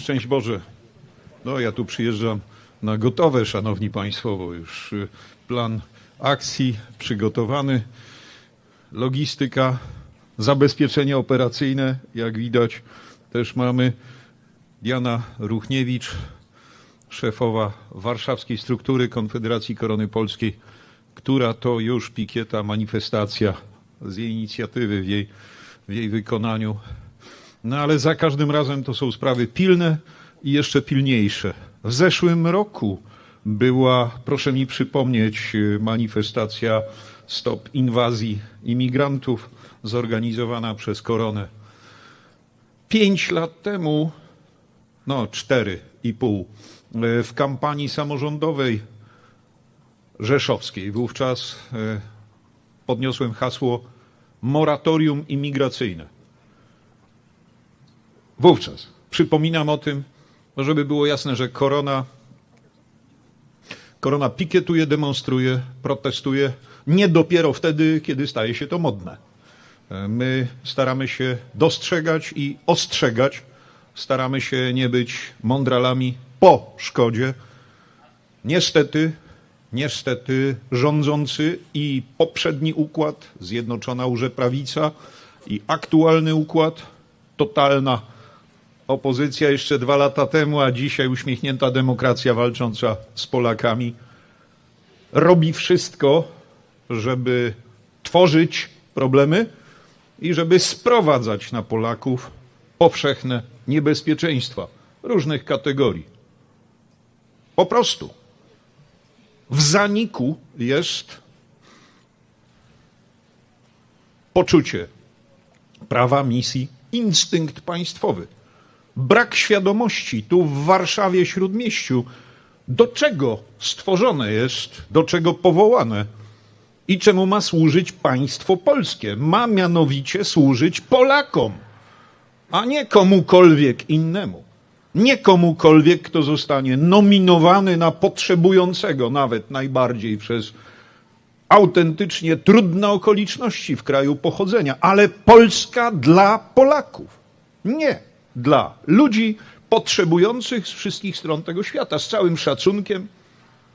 Szczęść Boże. No ja tu przyjeżdżam na gotowe, szanowni państwo, bo już y, plan akcji przygotowany, logistyka, zabezpieczenie operacyjne, jak widać, też mamy. Diana Ruchniewicz, szefowa warszawskiej struktury Konfederacji Korony Polskiej, która to już pikieta, manifestacja z jej inicjatywy, w jej, w jej wykonaniu. No ale za każdym razem to są sprawy pilne i jeszcze pilniejsze. W zeszłym roku była, proszę mi przypomnieć, manifestacja Stop Inwazji Imigrantów zorganizowana przez Koronę. Pięć lat temu, no cztery i pół, y, w kampanii samorządowej rzeszowskiej, wówczas y, podniosłem hasło moratorium imigracyjne. Wówczas przypominam o tym, żeby było jasne, że korona, korona pikietuje, demonstruje, protestuje nie dopiero wtedy, kiedy staje się to modne. E, My staramy się dostrzegać i ostrzegać, staramy się nie być mądralami po szkodzie. Niestety, niestety rządzący i poprzedni układ, Zjednoczona Urze Prawica i aktualny układ, totalna opozycja jeszcze dwa lata temu, a dzisiaj uśmiechnięta demokracja walcząca z Polakami, robi wszystko, żeby tworzyć problemy i żeby sprowadzać na Polaków powszechne niebezpieczeństwa różnych kategorii. Po prostu. W zaniku jest poczucie prawa, misji, instynkt państwowy. Brak świadomości tu w Warszawie Śródmieściu, do czego stworzone jest, do czego powołane i czemu ma służyć państwo polskie. Ma mianowicie służyć Polakom, a nie komukolwiek innemu. Nie komukolwiek, kto zostanie nominowany na potrzebującego nawet najbardziej przez autentycznie trudne okoliczności w kraju pochodzenia, ale Polska dla Polaków. Nie dla ludzi potrzebujących z wszystkich stron tego świata, z całym szacunkiem,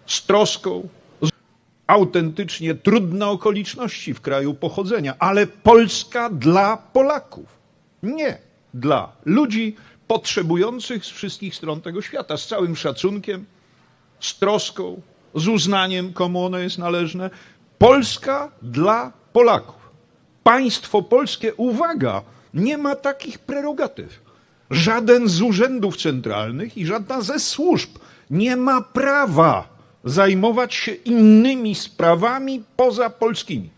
z troską, autentycznie trudne okoliczności w kraju pochodzenia, ale Polska dla Polaków. Nie dla ludzi potrzebujących z wszystkich stron tego świata, z całym szacunkiem, z troską, z uznaniem, komu ono jest należne. Polska dla Polaków. Państwo polskie, uwaga, nie ma takich prerogatyw. Żaden z urzędów centralnych i żadna ze służb nie ma prawa zajmować się innymi sprawami poza polskimi.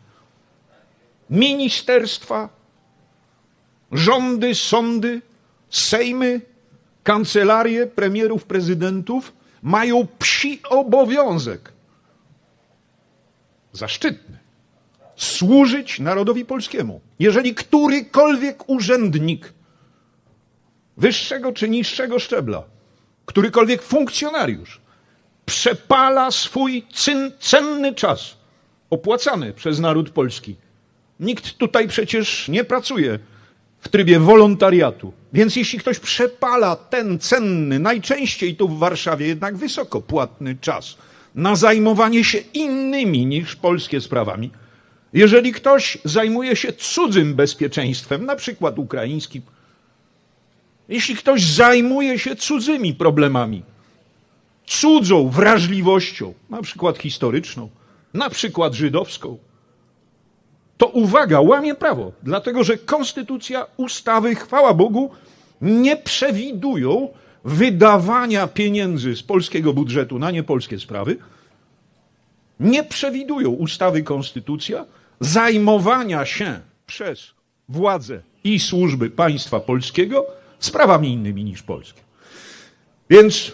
Ministerstwa, rządy, sądy, sejmy, kancelarie premierów, prezydentów mają psi obowiązek zaszczytny służyć narodowi polskiemu. Jeżeli którykolwiek urzędnik wyższego czy niższego szczebla, którykolwiek funkcjonariusz przepala swój cyn, cenny czas opłacany przez naród polski. Nikt tutaj przecież nie pracuje w trybie wolontariatu. Więc jeśli ktoś przepala ten cenny, najczęściej tu w Warszawie jednak wysoko płatny czas na zajmowanie się innymi niż polskie sprawami, jeżeli ktoś zajmuje się cudzym bezpieczeństwem, na przykład ukraińskim, jeśli ktoś zajmuje się cudzymi problemami, cudzą wrażliwością, na przykład historyczną, na przykład żydowską, to uwaga, łamie prawo, dlatego że konstytucja, ustawy, chwała Bogu, nie przewidują wydawania pieniędzy z polskiego budżetu na niepolskie sprawy, nie przewidują ustawy, konstytucja zajmowania się przez władze i służby państwa polskiego sprawami innymi niż polskie. Więc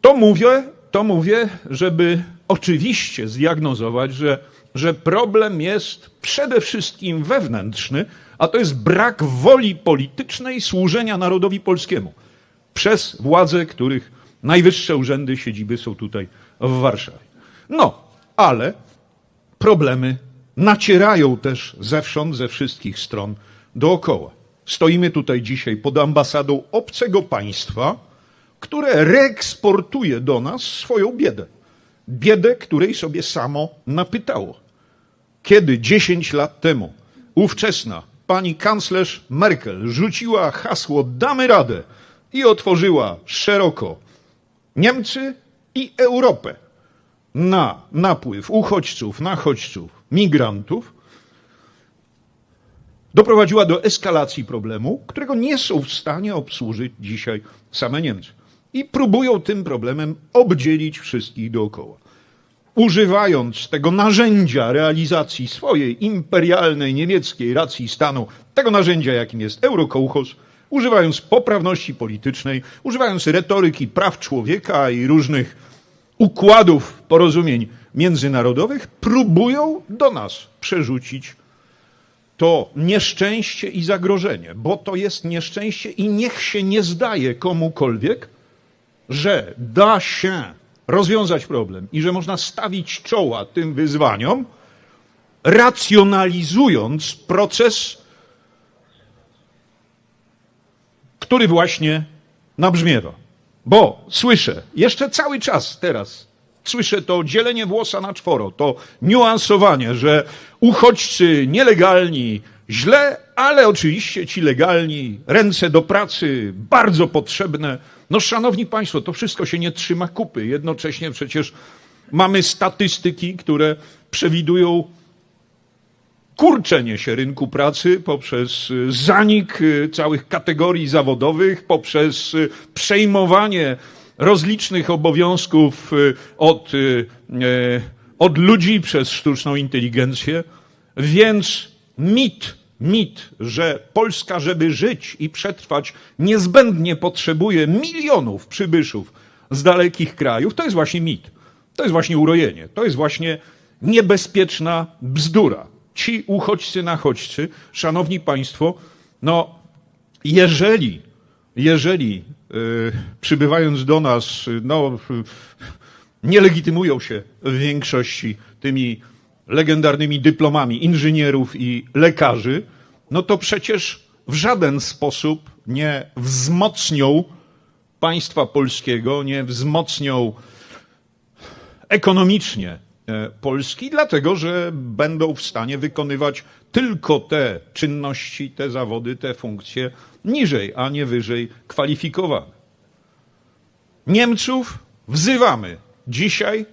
to mówię, to mówię, żeby oczywiście zdiagnozować, że, że problem jest przede wszystkim wewnętrzny, a to jest brak woli politycznej służenia narodowi polskiemu przez władze, których najwyższe urzędy, siedziby są tutaj w Warszawie. No, ale problemy nacierają też zewsząd, ze wszystkich stron dookoła. Stoimy tutaj dzisiaj pod ambasadą obcego państwa, które reeksportuje do nas swoją biedę. Biedę, której sobie samo napytało. Kiedy 10 lat temu ówczesna pani kanclerz Merkel rzuciła hasło damy radę i otworzyła szeroko Niemcy i Europę na napływ uchodźców, nachodźców, migrantów, doprowadziła do eskalacji problemu, którego nie są w stanie obsłużyć dzisiaj same Niemcy. I próbują tym problemem obdzielić wszystkich dookoła. Używając tego narzędzia realizacji swojej imperialnej niemieckiej racji stanu, tego narzędzia, jakim jest eurokołchoz, używając poprawności politycznej, używając retoryki praw człowieka i różnych układów porozumień międzynarodowych, próbują do nas przerzucić to nieszczęście i zagrożenie, bo to jest nieszczęście i niech się nie zdaje komukolwiek, że da się rozwiązać problem i że można stawić czoła tym wyzwaniom, racjonalizując proces, który właśnie nabrzmiewa. Bo słyszę, jeszcze cały czas teraz słyszę to dzielenie włosa na czworo, to niuansowanie, że uchodźcy nielegalni źle, ale oczywiście ci legalni, ręce do pracy, bardzo potrzebne. No, szanowni państwo, to wszystko się nie trzyma kupy. Jednocześnie przecież mamy statystyki, które przewidują kurczenie się rynku pracy poprzez y, zanik y, całych kategorii zawodowych, poprzez y, przejmowanie rozlicznych obowiązków od, od ludzi przez sztuczną inteligencję. Więc mit, mit, że Polska, żeby żyć i przetrwać, niezbędnie potrzebuje milionów przybyszów z dalekich krajów, to jest właśnie mit. To jest właśnie urojenie. To jest właśnie niebezpieczna bzdura ci uchodźcy, nachodźcy, szanowni państwo, no jeżeli, jeżeli yy, przybywając do nas, no nie legitymują się w większości tymi legendarnymi dyplomami inżynierów i lekarzy, no to przecież w żaden sposób nie wzmocnią państwa polskiego, nie wzmocnią ekonomicznie E, Polski, dlatego że będą w stanie wykonywać tylko te czynności, te zawody, te funkcje niżej, a nie wyżej kwalifikowane. Niemców wzywamy dzisiaj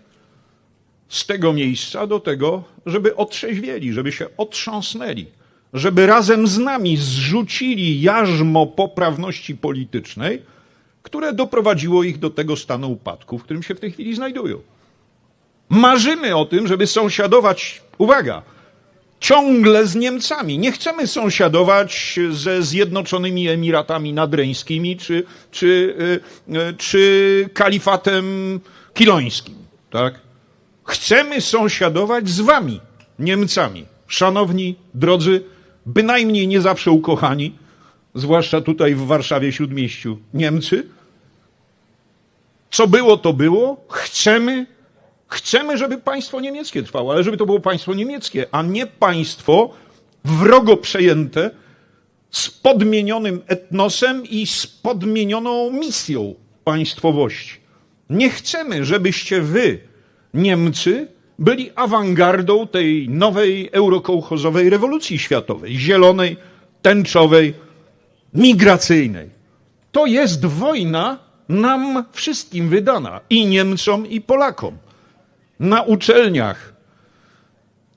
z tego miejsca do tego, żeby otrzeźwieli, żeby się otrząsnęli, żeby razem z nami zrzucili jarzmo poprawności politycznej, które doprowadziło ich do tego stanu upadku, w którym się w tej chwili znajdują. Marzymy o tym, żeby sąsiadować, uwaga, ciągle z Niemcami. Nie chcemy sąsiadować ze Zjednoczonymi Emiratami Nadreńskimi czy, czy, y, y, czy kalifatem kilońskim. Tak? Chcemy sąsiadować z wami, Niemcami. Szanowni, drodzy, bynajmniej nie zawsze ukochani, zwłaszcza tutaj w Warszawie Śródmieściu, Niemcy. Co było, to było. Chcemy Chcemy, żeby państwo niemieckie trwało, ale żeby to było państwo niemieckie, a nie państwo wrogo przejęte z podmienionym etnosem i z podmienioną misją państwowości. Nie chcemy, żebyście wy, Niemcy, byli awangardą tej nowej eurokołchozowej rewolucji światowej, zielonej, tęczowej, migracyjnej. To jest wojna nam wszystkim wydana i Niemcom, i Polakom na uczelniach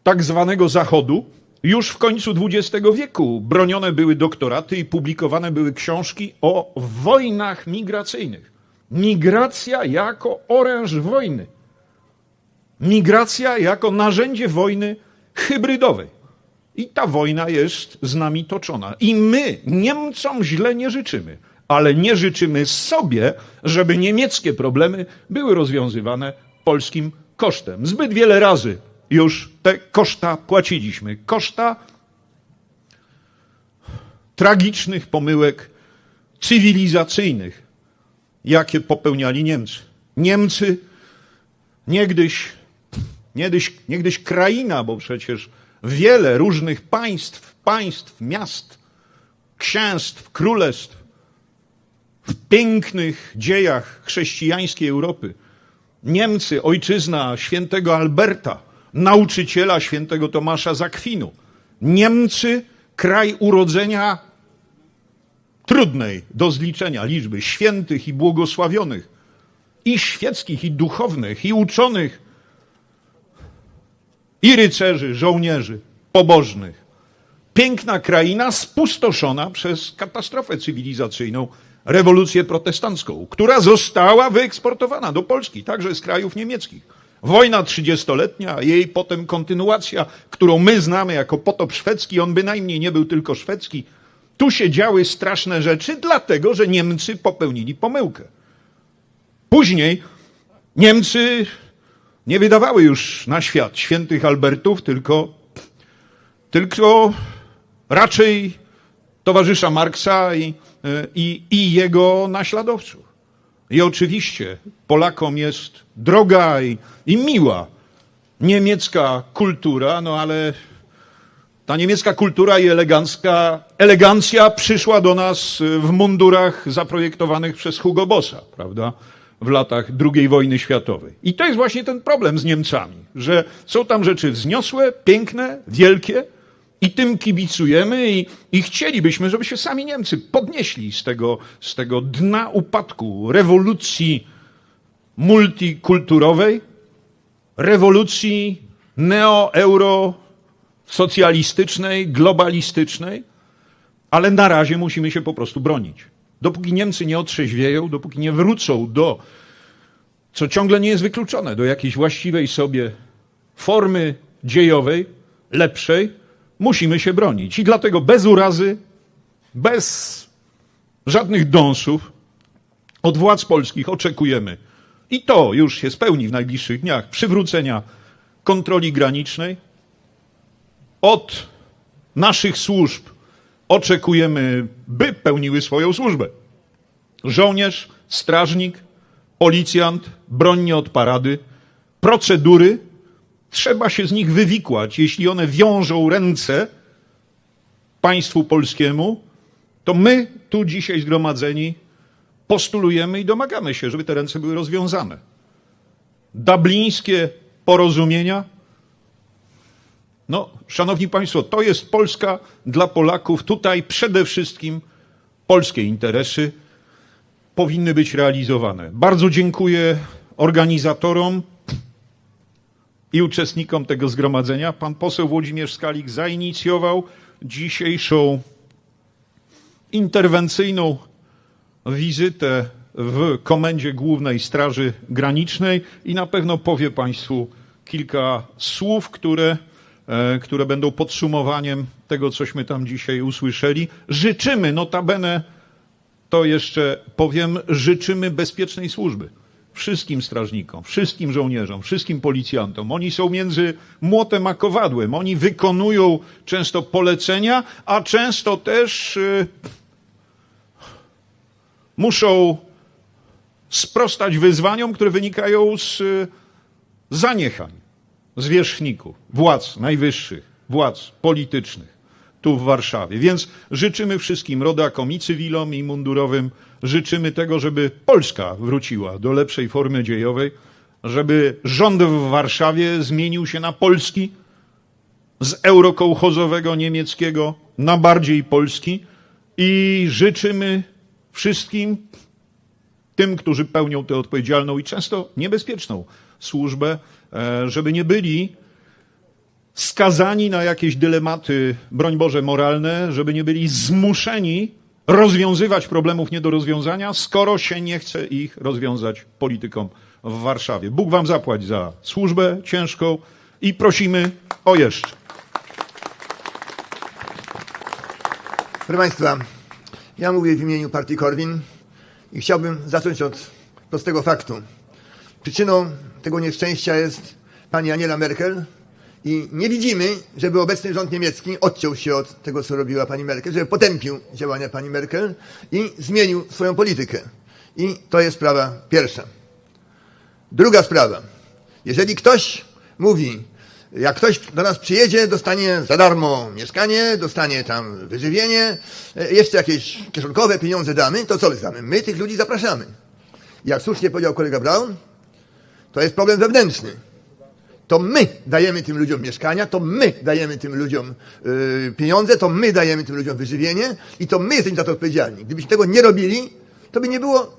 tak zwanego Zachodu już w końcu XX wieku bronione były doktoraty i publikowane były książki o wojnach migracyjnych. Migracja jako oręż wojny. Migracja jako narzędzie wojny hybrydowej. I ta wojna jest z nami toczona. I my Niemcom źle nie życzymy, ale nie życzymy sobie, żeby niemieckie problemy były rozwiązywane polskim kosztem. Zbyt wiele razy już te koszta płaciliśmy. Koszta tragicznych pomyłek cywilizacyjnych, jakie popełniali Niemcy. Niemcy niegdyś, niegdyś, niegdyś kraina, bo przecież wiele różnych państw, państw, miast, księstw, królestw w pięknych dziejach chrześcijańskiej Europy. Niemcy, ojczyzna świętego Alberta, nauczyciela świętego Tomasza z Akwinu. Niemcy, kraj urodzenia trudnej do zliczenia liczby świętych i błogosławionych, i świeckich, i duchownych, i uczonych, i rycerzy, żołnierzy, pobożnych. Piękna kraina spustoszona przez katastrofę cywilizacyjną, rewolucję protestancką, która została wyeksportowana do Polski, także z krajów niemieckich. Wojna trzydziestoletnia, jej potem kontynuacja, którą my znamy jako potop szwedzki, on bynajmniej nie był tylko szwedzki. Tu się działy straszne rzeczy, dlatego że Niemcy popełnili pomyłkę. Później Niemcy nie wydawały już na świat świętych Albertów, tylko, tylko raczej towarzysza Marksa i, i, i jego naśladowców. I oczywiście Polakom jest droga i, i miła niemiecka kultura, no ale ta niemiecka kultura i elegancka, elegancja przyszła do nas w mundurach zaprojektowanych przez Hugo Bossa, prawda? W latach II wojny światowej. I to jest właśnie ten problem z Niemcami, że są tam rzeczy wzniosłe, piękne, wielkie i tym kibicujemy i, i chcielibyśmy, żeby się sami Niemcy podnieśli z tego, z tego dna upadku rewolucji multikulturowej, rewolucji neo-euro socjalistycznej, globalistycznej, ale na razie musimy się po prostu bronić. Dopóki Niemcy nie otrzeźwieją, dopóki nie wrócą do, co ciągle nie jest wykluczone, do jakiejś właściwej sobie formy dziejowej, lepszej, musimy się bronić. I dlatego bez urazy, bez żadnych dąsów od władz polskich oczekujemy, i to już się spełni w najbliższych dniach, przywrócenia kontroli granicznej, od naszych służb oczekujemy, by pełniły swoją służbę. Żołnierz, strażnik, policjant, broń nie od parady, procedury, trzeba się z nich wywikłać. Jeśli one wiążą ręce państwu polskiemu, to my tu dzisiaj zgromadzeni postulujemy i domagamy się, żeby te ręce były rozwiązane. Dublińskie porozumienia no, szanowni państwo, to jest Polska dla Polaków. Tutaj przede wszystkim polskie interesy powinny być realizowane. Bardzo dziękuję organizatorom i uczestnikom tego zgromadzenia. Pan poseł Włodzimierz Skalik zainicjował dzisiejszą interwencyjną wizytę w Komendzie Głównej Straży Granicznej i na pewno powie Państwu kilka słów, które E, które będą podsumowaniem tego, cośmy tam dzisiaj usłyszeli. Życzymy, notabene, to jeszcze powiem, życzymy bezpiecznej służby. Wszystkim strażnikom, wszystkim żołnierzom, wszystkim policjantom. Oni są między młotem a kowadłem. Oni wykonują często polecenia, a często też y, muszą sprostać wyzwaniom, które wynikają z y, zaniechań zwierzchników, władz najwyższych, władz politycznych tu w Warszawie. Więc życzymy wszystkim rodakom i cywilom, i mundurowym, życzymy tego, żeby Polska wróciła do lepszej formy dziejowej, żeby rząd w Warszawie zmienił się na polski, z eurokołchozowego niemieckiego na bardziej polski i życzymy wszystkim tym, którzy pełnią tę odpowiedzialną i często niebezpieczną służbę, e, żeby nie byli skazani na jakieś dylematy, broń Boże, moralne, żeby nie byli zmuszeni rozwiązywać problemów nie do rozwiązania, skoro się nie chce ich rozwiązać politykom w Warszawie. Bóg wam zapłać za służbę ciężką i prosimy o jeszcze. Proszę Państwa, ja mówię w imieniu partii Korwin i chciałbym zacząć od prostego faktu. Przyczyną tego nieszczęścia jest pani Angela Merkel i nie widzimy, żeby obecny rząd niemiecki odciął się od tego, co robiła pani Merkel, żeby potępił działania pani Merkel i zmienił swoją politykę. I to jest sprawa pierwsza. Druga sprawa. Jeżeli ktoś mówi, Jak ktoś do nas przyjedzie, dostanie za darmo mieszkanie, dostanie tam wyżywienie, e, jeszcze jakieś kieszonkowe pieniądze damy, to co my damy? My tych ludzi zapraszamy. Jak słusznie powiedział kolega Braun, to jest problem wewnętrzny. To my dajemy tym ludziom mieszkania, to my dajemy tym ludziom y, pieniądze, to my dajemy tym ludziom wyżywienie i to my jesteśmy za to odpowiedzialni. Gdybyśmy tego nie robili, to by nie było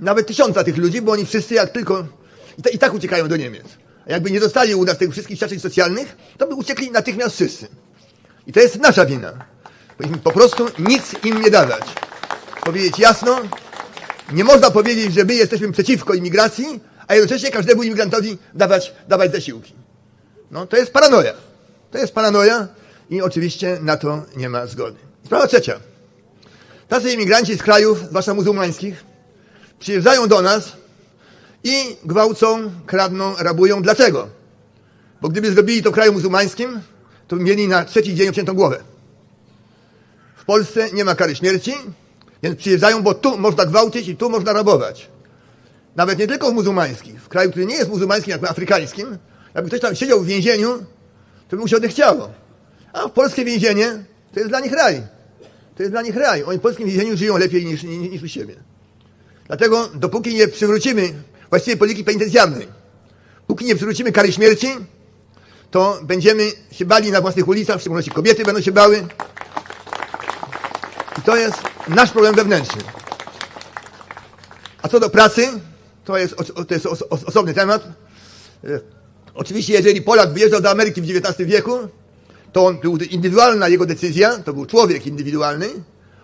nawet tysiąca tych ludzi, bo oni wszyscy jak tylko i, ta, i tak uciekają do Niemiec. A jakby nie dostali u nas tych wszystkich świadczeń socjalnych, to by uciekli natychmiast wszyscy. I to jest nasza wina. Powinniśmy po prostu nic im nie dawać. Powiedzieć jasno, nie można powiedzieć, że my jesteśmy przeciwko imigracji, a jednocześnie każdemu imigrantowi dawać, dawać zasiłki. No to jest paranoja. To jest paranoja i oczywiście na to nie ma zgody. Sprawa trzecia. Tacy imigranci z krajów, zwłaszcza muzułmańskich, przyjeżdżają do nas i gwałcą, kradną, rabują. Dlaczego? Bo gdyby zrobili to w kraju muzułmańskim, to by mieli na trzeci dzień obciętą głowę. W Polsce nie ma kary śmierci, więc przyjeżdżają, bo tu można gwałcić i tu można rabować. Nawet nie tylko w muzułmańskich. W kraju, który nie jest muzułmańskim, jak afrykańskim, jakby ktoś tam siedział w więzieniu, to by mu się odechciało. A w polskie więzienie to jest dla nich raj. To jest dla nich raj. Oni w polskim więzieniu żyją lepiej niż, niż, u siebie. Dlatego dopóki nie przywrócimy właściwej polityki penitencjarnej, póki nie przywrócimy kary śmierci, to będziemy się bali na własnych ulicach, w szczególności kobiety będą się bały. I to jest nasz problem wewnętrzny. A co do pracy, to jest, to jest os- os- osobny temat. E, Oczywiście, jeżeli Polak wyjeżdżał do Ameryki w XIX wieku, to on był indywidualna jego decyzja, to był człowiek indywidualny.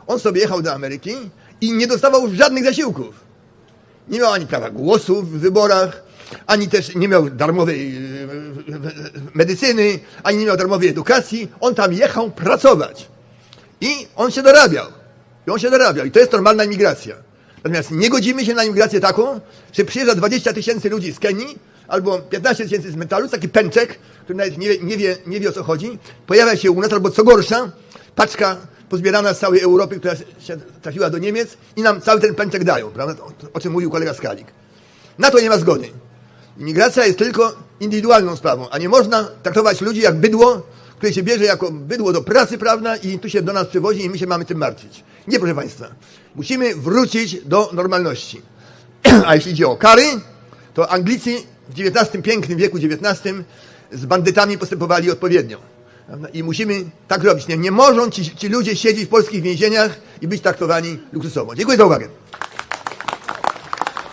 On sobie jechał do Ameryki i nie dostawał żadnych zasiłków. Nie miał ani prawa głosu w wyborach, ani też nie miał darmowej e, medycyny, ani nie miał darmowej edukacji. On tam jechał pracować. I on się dorabiał. I on się dorabiał. I to jest normalna imigracja. Natomiast nie godzimy się na imigrację taką, że przyjeżdża 20 tysięcy ludzi z Kenii albo 15 tysięcy z metalu, taki pęczek, który nawet nie wie, nie, wie, nie wie o co chodzi, pojawia się u nas, albo co gorsza, paczka pozbierana z całej Europy, która się trafiła do Niemiec i nam cały ten pęczek dają, prawda? O, o czym mówił kolega Skalik. Na to nie ma zgody. Imigracja jest tylko indywidualną sprawą, a nie można traktować ludzi jak bydło, które się bierze jako bydło do pracy, prawda, i tu się do nas przywozi i my się mamy tym martwić. Nie, proszę Państwa. Musimy wrócić do normalności. A jeśli idzie o kary, to Anglicy w XIX, pięknym wieku XIX z bandytami postępowali odpowiednio. I musimy tak robić. Nie, nie mogą ci, ci ludzie siedzieć w polskich więzieniach i być traktowani luksusowo. Dziękuję za uwagę.